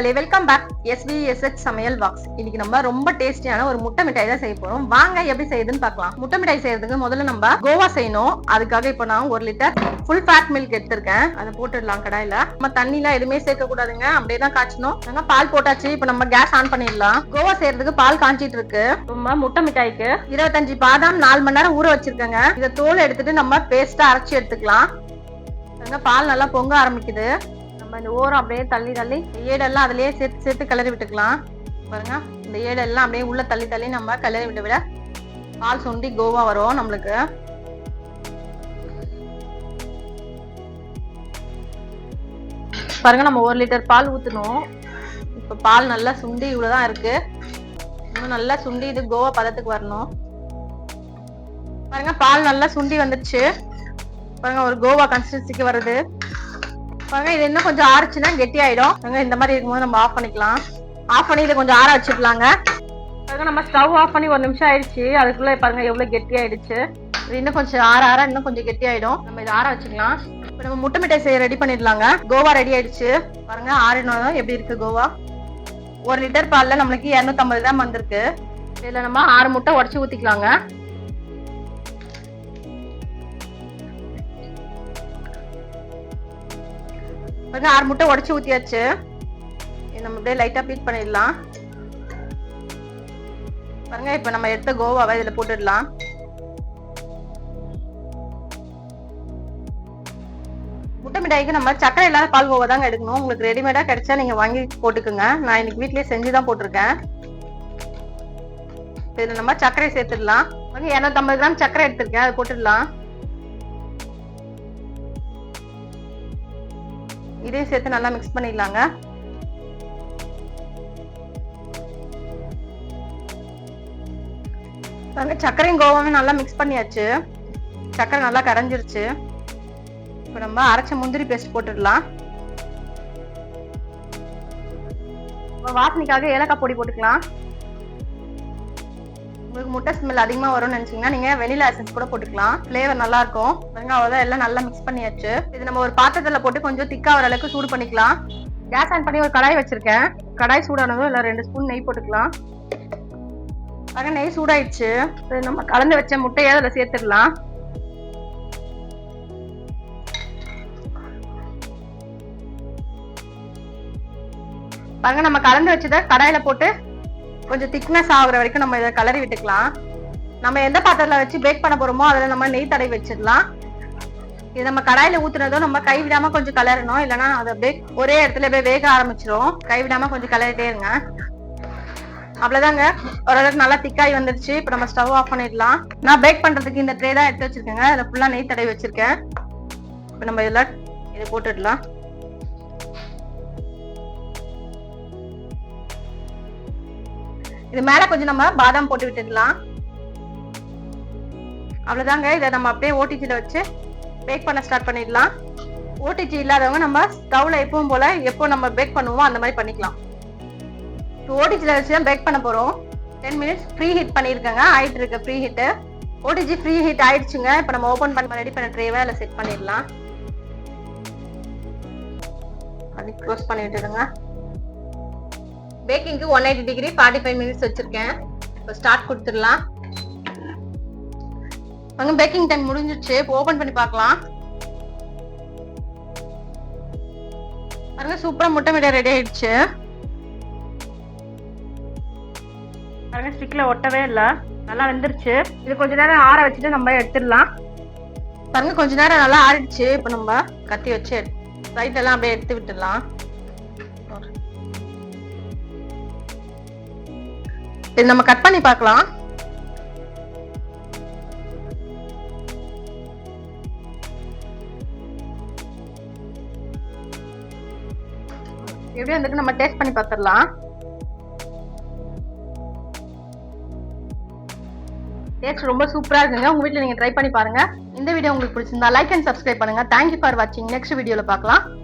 மக்களே welcome back எஸ்விஎஸ்எச் சமையல் box இன்னைக்கு நம்ம ரொம்ப டேஸ்டியான ஒரு முட்டை மிட்டாய் தான் செய்ய போறோம். வாங்க எப்படி செய்யுதுன்னு பார்க்கலாம். முட்டை மிட்டாய் செய்யறதுக்கு முதல்ல நம்ம கோவா செய்யணும். அதுக்காக இப்போ நான் ஒரு லிட்டர் ஃபுல் ஃபேட் மில்க் எடுத்திருக்கேன். அதை போட்டுடலாம் கடாயில. நம்ம தண்ணிலாம் எதுவுமே சேர்க்க கூடாதுங்க. அப்படியே தான் காய்ச்சணும். நாங்க பால் போட்டாச்சு இப்போ நம்ம கேஸ் ஆன் பண்ணிடலாம். கோவா செய்யறதுக்கு பால் காஞ்சிட்டு இருக்கு. நம்ம முட்டை மிட்டாய்க்கு. இருபத்தஞ்சு பாதாம் நாலு மணி நேரம் ஊற வச்சிருக்கேங்க. இதை தோல் எடுத்துட்டு நம்ம பேஸ்டா அரைச்சி எடுத்துக்கலாம். பால் நல்லா பொங்க ஆரம்பிக்குது. நம்ம இந்த ஓரம் அப்படியே தள்ளி தள்ளி இந்த ஏடெல்லாம் அதுலயே சேர்த்து சேர்த்து கிளறி விட்டுக்கலாம். பாருங்க இந்த ஏடெல்லாம் அப்படியே உள்ள தள்ளி தள்ளி நம்ம கிளறி விட்டு விட பால் சுண்டி கோவா வரும் நம்மளுக்கு. பாருங்க நம்ம ஒரு லிட்டர் பால் ஊத்தணும். இப்ப பால் நல்லா சுண்டி இவ்வளவுதான் இருக்கு. இன்னும் நல்லா சுண்டி இது கோவா பதத்துக்கு வரணும். பாருங்க பால் நல்லா சுண்டி வந்துருச்சு பாருங்க ஒரு கோவா கன்சிஸ்டன்சிக்கு வருது. பாருங்க இது இன்னும் கொஞ்சம் ஆறுச்சுன்னா கெட்டி ஆயிடும் பாருங்க இந்த மாதிரி இருக்கும்போது நம்ம ஆஃப் பண்ணிக்கலாம். ஆஃப் பண்ணி இதை கொஞ்சம் ஆற வச்சுக்கலாங்க. பாருங்க நம்ம ஸ்டவ் ஆஃப் பண்ணி ஒரு நிமிஷம் ஆயிடுச்சு. அதுக்குள்ள பாருங்க எவ்வளவு கெட்டி ஆயிடுச்சு இது இன்னும் கொஞ்சம் ஆற ஆற இன்னும் கொஞ்சம் கெட்டி ஆயிடும் நம்ம இதை ஆற வச்சுக்கலாம். இப்போ நம்ம முட்டை மிட்டாய் செய்ய ரெடி பண்ணிடலாங்க. கோவா ரெடி ஆயிடுச்சு. பாருங்க ஆறினதும் எப்படி இருக்கு கோவா? ஒரு லிட்டர் பாலில் நம்மளுக்கு இரநூத்தம்பது கிராம் வந்திருக்கு. இதில் நம்ம ஆறு முட்டை உடச்சி ஊற்றிக்கலாங்க பாருங்க ஆறு முட்டை உடச்சி ஊத்தியாச்சு. நம்ம அப்படியே லைட்டா பீட் பண்ணிடலாம். பாருங்க இப்போ நம்ம எடுத்த கோவாவை இதுல போட்டுடலாம். முட்டை மிட்டாய்க்கு நம்ம சக்கரை இல்லாத பால் கோவா தாங்க எடுக்கணும். உங்களுக்கு ரெடிமேடா கிடைச்சா நீங்க வாங்கி போட்டுக்குங்க. நான் இன்னைக்கு வீட்லயே செஞ்சு தான் போட்டிருக்கேன். இதில் நம்ம சர்க்கரை சேர்த்துடலாம். பாருங்க இரநூத்தம்பது கிராம் சர்க்கரை எடுத்திருக்கேன். அதை போட்டுடலாம். இதையும் சேர்த்து நல்லா மிக்ஸ் பண்ணிடலாங்க. பாருங்க சர்க்கரையும் கோவாவும் நல்லா மிக்ஸ் பண்ணியாச்சு. சர்க்கரை நல்லா கரைஞ்சிருச்சு. இப்போ நம்ம அரைச்ச முந்திரி பேஸ்ட் போட்டுடலாம். இப்போ வாசனைக்காக ஏலக்காய் பொடி போட்டுக்கலாம். உங்களுக்கு முட்டை ஸ்மெல் அதிகமாக வரும்னு நினச்சிங்கன்னா நீங்கள் வெனிலா எசன்ஸ் கூட போட்டுக்கலாம். ஃப்ளேவர் நல்லா இருக்கும் வெங்காயதான் எல்லாம் நல்லா மிக்ஸ் பண்ணியாச்சு. இது நம்ம ஒரு பாத்திரத்தில் போட்டு கொஞ்சம் திக்காக வர அளவுக்கு சூடு பண்ணிக்கலாம். கேஸ் ஆன் பண்ணி ஒரு கடாய் வச்சிருக்கேன். கடாய் சூடானதும் இல்லை ரெண்டு ஸ்பூன் நெய் போட்டுக்கலாம். பாருங்க நெய் சூடாயிடுச்சு. நம்ம கலந்து வச்ச முட்டையை அதில் சேர்த்துடலாம். பாருங்க நம்ம கலந்து வச்சதை கடாயில போட்டு கொஞ்சம் திக்னஸ் ஆகுற வரைக்கும் நம்ம இதை கலரி விட்டுக்கலாம். நம்ம எந்த பாத்திரத்துல வச்சு பேக் பண்ண போறோமோ அதுல நம்ம நெய் தடை வச்சிடலாம். இது நம்ம கடாயில ஊற்றுனதோ நம்ம கை விடாம கொஞ்சம் கலரணும் இல்லைன்னா அது அப்படியே ஒரே இடத்துல அப்படியே வேக ஆரம்பிச்சிரும். கை விடாம கொஞ்சம் கலரிட்டே இருங்க. அவ்வளவுதாங்க. ஓரளவுக்கு நல்லா திக்காய் வந்துருச்சு. இப்போ நம்ம ஸ்டவ் ஆஃப் பண்ணிடலாம். நான் பேக் பண்றதுக்கு இந்த ட்ரே தான் எடுத்து வச்சிருக்கேங்க. அதுல ஃபுல்லா நெய் தடவி வச்சிருக்கேன். இப்போ நம்ம இதெல்லாம் இதை போட்டுடலாம். இது மேல கொஞ்சம் நம்ம பாதாம் போட்டு விட்டுடலாம். அவ்வளவுதாங்க. இதை நம்ம அப்படியே ஓடிஜில வச்சு பேக் பண்ண ஸ்டார்ட் பண்ணிடலாம். ஓடிஜி இல்லாதவங்க நம்ம ஸ்டவ்ல எப்பவும் போல எப்போ நம்ம பேக் பண்ணுவோம் அந்த மாதிரி பண்ணிக்கலாம். இப்போ ஓடிஜில வச்சு தான் பேக் பண்ண போறோம். டென் மினிட்ஸ் ஃப்ரீ ஹீட் பண்ணியிருக்கேங்க. ஆயிட்டு இருக்கு preheat OTG preheat ஆயிடுச்சுங்க. இப்போ நம்ம ஓபன் பண்ணி ரெடி பண்ண ட்ரேவை அதில் செட் பண்ணிடலாம். அது க்ளோஸ் பண்ணி விட்டுடுங்க. பேக்கிங்க்கு one eighty degree forty five minutes வச்சிருக்கேன். இப்போ ஸ்டார்ட் கொடுத்துடலாம். அங்கே பேக்கிங் டைம் முடிஞ்சிருச்சு. இப்போ ஓபன் பண்ணி பார்க்கலாம். பாருங்க சூப்பராக முட்டை மீடியா ரெடி ஆயிடுச்சு. பாருங்க ஸ்டிக்கில் ஒட்டவே இல்லை. நல்லா வெந்துருச்சு. இது கொஞ்ச நேரம் ஆற வச்சுட்டு நம்ம எடுத்துடலாம். பாருங்க கொஞ்ச நேரம் நல்லா ஆறிடுச்சு. இப்போ நம்ம கத்தி வச்சு சைட் எல்லாம் அப்படியே எடுத்து விட்டுடலாம். இது நம்ம கட் பண்ணி பார்க்கலாம். எப்படி வந்துட்டு நம்ம டேஸ்ட் பண்ணி பார்த்துடலாம். டேஸ்ட் ரொம்ப சூப்பரா இருக்குங்க. உங்க வீட்டில் நீங்க ட்ரை பண்ணி பாருங்க. இந்த வீடியோ உங்களுக்கு பிடிச்சிருந்தா லைக் அண்ட் சப்ஸ்கிரைப் பண்ணுங்க. தேங்க்யூ ஃபார் வாட்சிங் நெக்ஸ்ட் வீடியோவில் பார்க்கலாம்.